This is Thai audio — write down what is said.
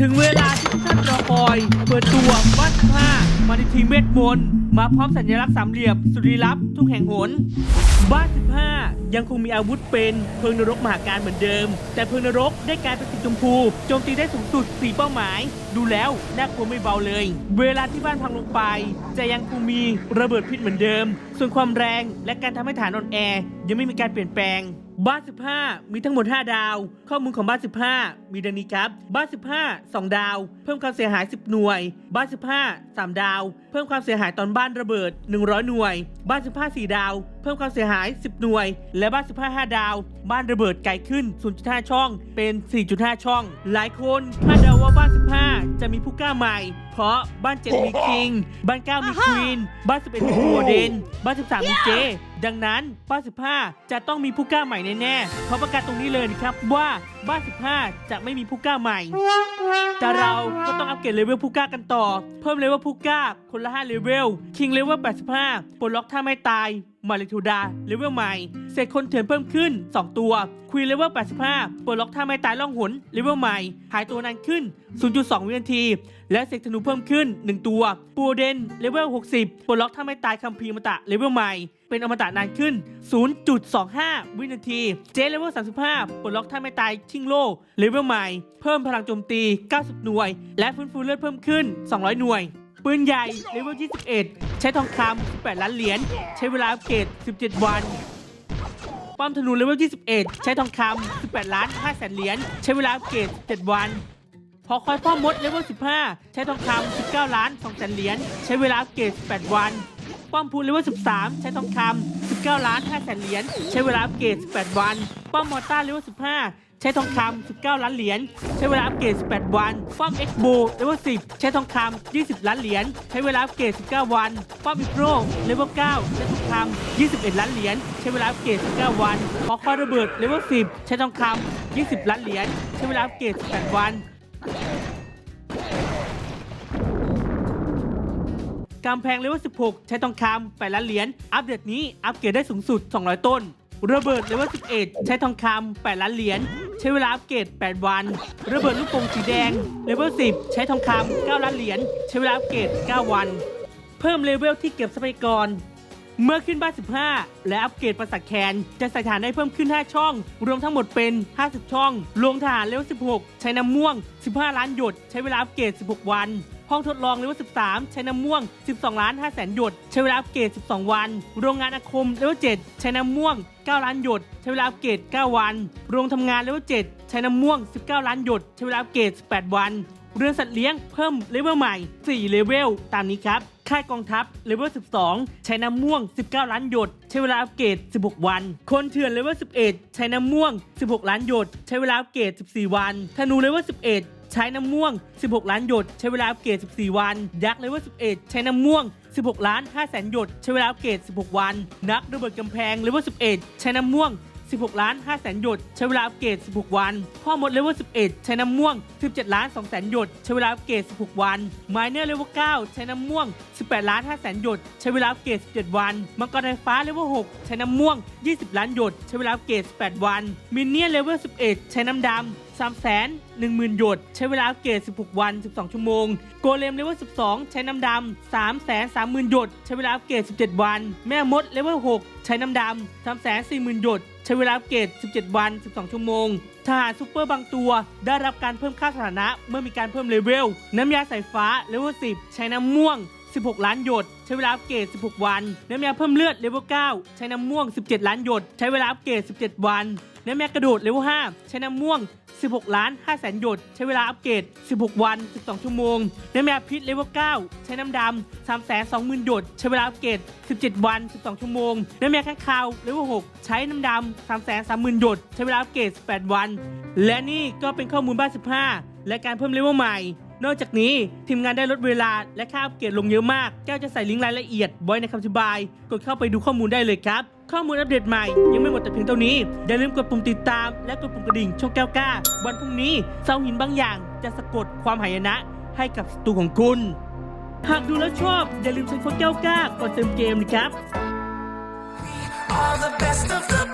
ถึงเวลาที่ทุกท่านรอคอย เปิดตัวบ้านผ้ามาในทีมเวทมนต์มาพร้อมสัญลักษณ์สามเหลี่ยม สุริลับทุกแห่งหน บ้าน15 ยังคงมีอาวุธเป็นเพลิงนรกมหาการเหมือนเดิม แต่เพลิงนรกได้กลายเป็นสีชมพูโจมตีได้สูงสุด 4 เป้าหมาย ดูแล้วน่ากลัวไม่เบาเลย เวลาที่บ้านพังลงไป จะยังคงมีระเบิดพิษเหมือนเดิม ส่วนความแรงและการทำให้ฐานอ่อนแอ ยังไม่มีการเปลี่ยนแปลง บ้าน15 มีทั้งหมด 5 ดาว ข้อมูลของบ้าน 15 มีดังนี้ครับ บ้าน 15 2 ดาว เพิ่มความเสียหาย 10 หน่วย บ้าน 15 3 ดาว เพิ่มความเสียหายตอนบ้านระเบิด 100 หน่วย บ้าน 15 4 ดาว เพิ่มความเสียหาย 10 หน่วย และบ้าน 15 5 ดาว บ้านระเบิดไกลขึ้น 0.5 ช่อง เป็น 4.5 ช่อง หลายคนคาดเดาว่าบ้าน 15 จะมีผู้กล้าใหม่ เพราะบ้าน 7 มีคิง บ้าน 9 มีควีน บ้าน 11 มีโมเดน บ้าน 13 มีเจ ดังนั้นบ้าน15 จะต้องมีผู้กล้าใหม่แน่ๆเพราะประกาศตรงนี้เลยนะครับว่าบ้าน15 จะไม่มีผู้กล้าใหม่ แต่เราก็ต้องอัปเกรดเลเวลผู้กล้ากันต่อ เพิ่มเลเวลผู้กล้า คนละ5เลเวลคิงเลเวล85ปลดล็อกท่าไม่ตายมาเลทูดาเลเวลใหม่เศษคนเถื่อนเพิ่มขึ้น 2 ตัวควีนเลเวล85ปลดล็อกท่าไม่ตายล่องหนเลเวลใหม่ หายตัวนานขึ้น 0.2 วินาที และเศษธนูเพิ่มขึ้น 1 ตัว ปูเดนเลเวล60ปลดล็อกท่าไม่ตายคัมภีร์อมตะเลเวลใหม่ เป็นอมตะนานขึ้น 0.25 วินาที เจเลเวล 35 ปลดล็อกท่าไม่ตายชิงโลเลเวลใหม่ เพิ่มพลังโจมตี 90 หน่วย และฟื้นฟูเลือดเพิ่มขึ้น 200 หน่วย ปืนใหญ่เลเวล 21 ใช้ทองคำ8ล้านเหรียญ ใช้เวลาอัปเกรด17 วันป้อมธนูเลเวล 21 ใช้ทองคำ18 ล้าน5แสนเหรียญ ใช้เวลาอัปเกรด7วัน พอคอยพ่อมดเลเวล 15 ใช้ทองคำ19 ล้าน2แสนเหรียญ ใช้เวลาอัปเกรด8วัน ป้อมพูลเลเวล13 ใช้ทองคำ19ล้าน5แสนเหรียญใช้เวลาอัปเกรด18 วัน ป้อมมอต้าเลเวล15ใช้ทองคำ19 ล้านเหรียญ ใช้เวลาอัปเกรด 18 วัน ป้อมเอ็กโบเลเวล 10 ใช้ทองคำ20 ล้านเหรียญ ใช้เวลาอัปเกรด 19 วัน ป้อมอิโปรเลเวล 9 ใช้ทองคำ21 ล้านเหรียญ ใช้เวลาอัปเกรด 19 วันพอคอระเบิดเลเวล 10 ใช้ทองคำ20 ล้านเหรียญ ใช้เวลาอัปเกรด 18 วัน กำแพงเลเวล 16 ใช้ทองคำ8ล้านเหรียญ อัปเดตนี้อัปเกรดได้สูงสุด 200 ต้น ระเบิดเลเวล 11 ใช้ทองคำ8ล้านเหรียญ ใช้เวลาอัปเกรด 8 วัน ระเบิดลูกโป่งสีแดง เลเวล 10 ใช้ทองคำ9ล้านเหรียญ ใช้เวลาอัปเกรด 9 วัน เพิ่มเลเวลที่เก็บทรัพยากร เมื่อขึ้นบ้าน 15 และอัปเกรดประสาทแคนจะใส่ฐานได้เพิ่มขึ้น 5 ช่อง รวมทั้งหมดเป็น 50 ช่อง ลงทหารเลเวล 16 ใช้น้ำม่วง 15 ล้านหยด ใช้เวลาอัปเกรด 16 วัน ห้องทดลองเลเวล13 ใช้น้ำม่วง 12 ล้าน5แสนหยด ใช้เวลาอัปเกรด 12 วัน โรงงานอาคมเลเวล7ใช้น้ำม่วง 9 ล้านหยด ใช้เวลาอัปเกรด 9 วัน โรงทำงานเลเวล7ใช้น้ำม่วง 19 ล้านหยด ใช้เวลาอัปเกรด 18 วัน เรือนสัตว์เลี้ยงเพิ่มเลเวลใหม่ 4 เลเวลตามนี้ครับค่ายกองทัพเลเวล 12 ใช้น้ำม่วง 19 ล้านหยด ใช้เวลาอัปเกรด 16 วัน คนเถื่อนเลเวล 11 ใช้น้ำม่วง 16 ล้านหยด ใช้เวลาอัปเกรด 14 วัน ธนูเลเวล 11 ใช้น้ำม่วง 16 ล้านหยด ใช้เวลาอัปเกรด 14 วัน ยักษ์เลเวล11 ใช้น้ำม่วง 16 ล้าน5แสนหยด ใช้เวลาอัปเกรด 16 วัน นักระเบิดกำแพงเลเวล11 ใช้น้ำม่วง 16 ล้าน5แสนหยด ใช้เวลาอัปเกรด 16 วัน พ่อมดเลเวล11 ใช้น้ำม่วง 17 ล้าน2แสนหยด ใช้เวลาอัปเกรด 16 วันไมเนอร์เลเวล9ใช้น้ำม่วง 18 ล้าน5แสนหยด ใช้เวลาอัปเกรด 17 วัน มังกรไฟฟ้าเลเวล6ใช้น้ำม่วง 20 ล้านหยด ใช้เวลาอัปเกรด 18 วัน มินเนี่ยนเลเวล11 ใช้น้ำดำ 3แสน10,000 หยด ใช้เวลาอัปเกรด 16 วัน 12 ชั่วโมง โกเลมเลเวล 12 ใช้น้ำดำ3แสน30,000 หยด ใช้เวลาอัปเกรด 17 วัน แม่มดเลเวล 6 ใช้น้ำดำ3แสน40,000 หยด ใช้เวลาอัปเกรด 17 วัน 12 ชั่วโมง ทหารซูเปอร์บางตัว ได้รับการเพิ่มค่าสถานะเมื่อมีการเพิ่มเลเวล น้ำยาสายฟ้าเลเวล 10 ใช้น้ำม่วง 16 ล้านหยด ใช้เวลาอัปเกรด 16 วันน้ำยาเพิ่มเลือดเลเวล9ใช้น้ำม่วง 17 ล้านหยด ใช้เวลาอัปเกรด 17 วันน้ำยากระโดดเลเวล5ใช้น้ำม่วง 16 ล้าน5แสนหยด ใช้เวลาอัปเกรด 16 วัน 12 ชั่วโมงน้ำยาพิษเลเวล9ใช้น้ำดำ3แสน20,000หยด ใช้เวลาอัปเกรด 17 วัน 12 ชั่วโมงน้ำยาข้างคาวเลเวล6ใช้น้ำดำ3แสน30,000หยด ใช้เวลาอัปเกรด 18 วัน และนี่ก็เป็นข้อมูลบ้าน15 และการเพิ่มเลเวลใหม่ นอกจากนี้ทีมงานได้ลดเวลาและค่าอัปเกรดลงเยอะมาก แก้วจะใส่ลิงก์รายละเอียดไว้ในคำอธิบาย กดเข้าไปดูข้อมูลได้เลยครับ ข้อมูลอัปเดตใหม่ ยังไม่หมดแต่เพียงเท่านี้ อย่าลืมกดปุ่มติดตาม และกดปุ่มกระดิ่งช่องแก้วกล้า วันพรุ่งนี้เสาหินบางอย่างจะสะกดความหายนะ ให้กับศัตรูของคุณ หากดูแล้วชอบอย่าลืมใช้โค้ดแก้วกล้าก่อนเติมเกมนะครับ All the best of the.